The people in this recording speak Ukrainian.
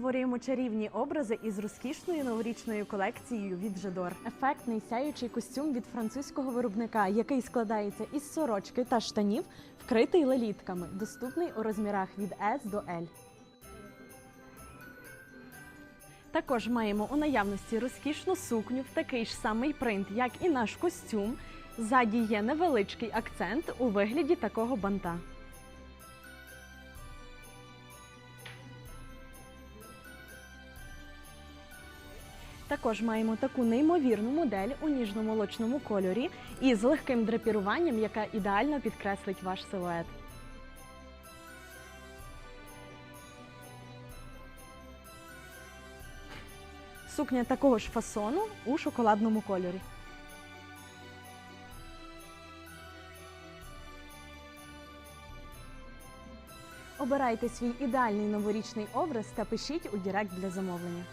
створюємо чарівні образи із розкішною новорічною колекцією від Жадор. Ефектний сяючий костюм від французького виробника, який складається із сорочки та штанів, вкритий лелітками, доступний у розмірах від S до L. Також маємо у наявності розкішну сукню в такий ж самий принт, як і наш костюм. Ззаді є невеличкий акцент у вигляді такого банта. Також маємо таку неймовірну модель у ніжно-молочному кольорі і з легким драпіруванням, яка ідеально підкреслить ваш силует. Сукня такого ж фасону у шоколадному кольорі. Обирайте свій ідеальний новорічний образ та пишіть у Директ для замовлення.